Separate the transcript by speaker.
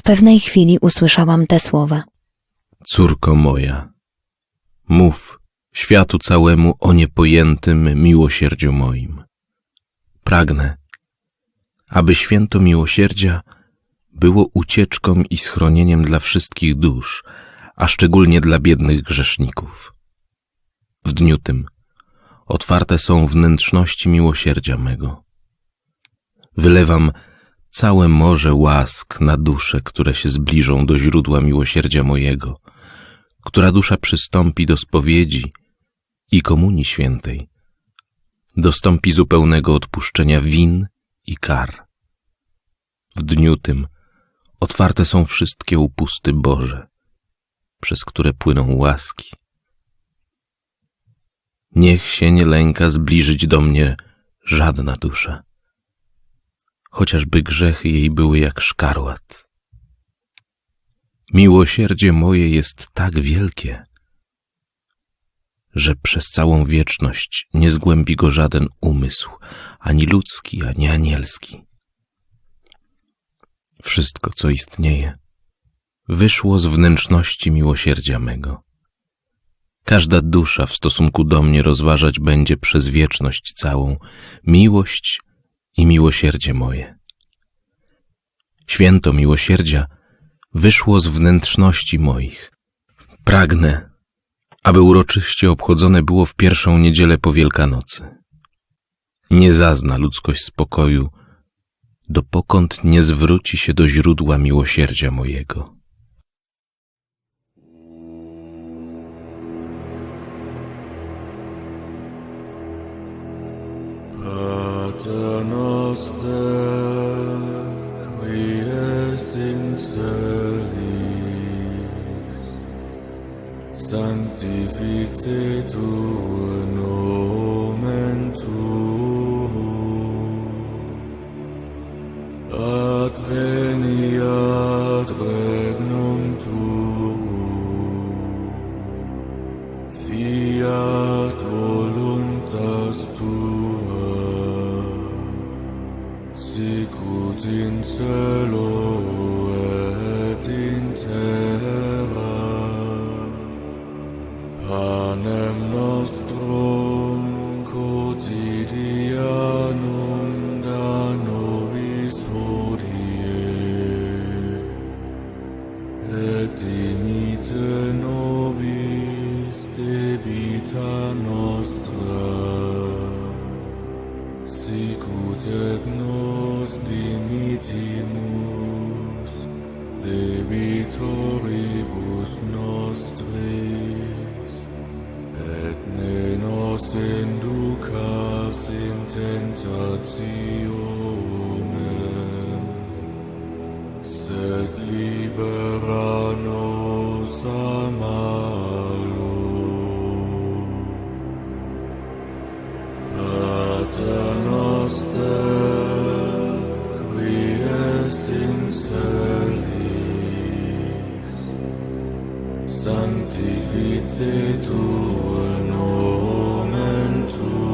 Speaker 1: W pewnej chwili usłyszałam te słowa.
Speaker 2: Córko moja, mów światu całemu o niepojętym miłosierdziu moim. Pragnę, aby święto miłosierdzia było ucieczką i schronieniem dla wszystkich dusz, a szczególnie dla biednych grzeszników. W dniu tym otwarte są wnętrzności miłosierdzia mego. Wylewam całe morze łask na dusze, które się zbliżą do źródła miłosierdzia mojego, która dusza przystąpi do spowiedzi i komunii świętej, dostąpi zupełnego odpuszczenia win i kar. W dniu tym otwarte są wszystkie upusty Boże, przez które płyną łaski. Niech się nie lęka zbliżyć do mnie żadna dusza, chociażby grzechy jej były jak szkarłat. Miłosierdzie moje jest tak wielkie, że przez całą wieczność nie zgłębi go żaden umysł, ani ludzki, ani anielski. Wszystko, co istnieje, wyszło z wnętrzności miłosierdzia mego. Każda dusza w stosunku do mnie rozważać będzie przez wieczność całą miłość i miłosierdzie moje. Święto miłosierdzia wyszło z wnętrzności moich. Pragnę, aby uroczyście obchodzone było w pierwszą niedzielę po Wielkanocy. Nie zazna ludzkość spokoju, dopokąd nie zwróci się do źródła miłosierdzia mojego.
Speaker 3: Pater noster, qui es in celis, sanctificetur nomen tuum, Sicut in cielo et in terra. Panem nostrum quotidianum da nobis hodie. Et dimite nobis debita nostra. Sicut et nobis victoribus nostris, et ne nos inducas in tentationem, sed libera sanctificetur nomen tuum.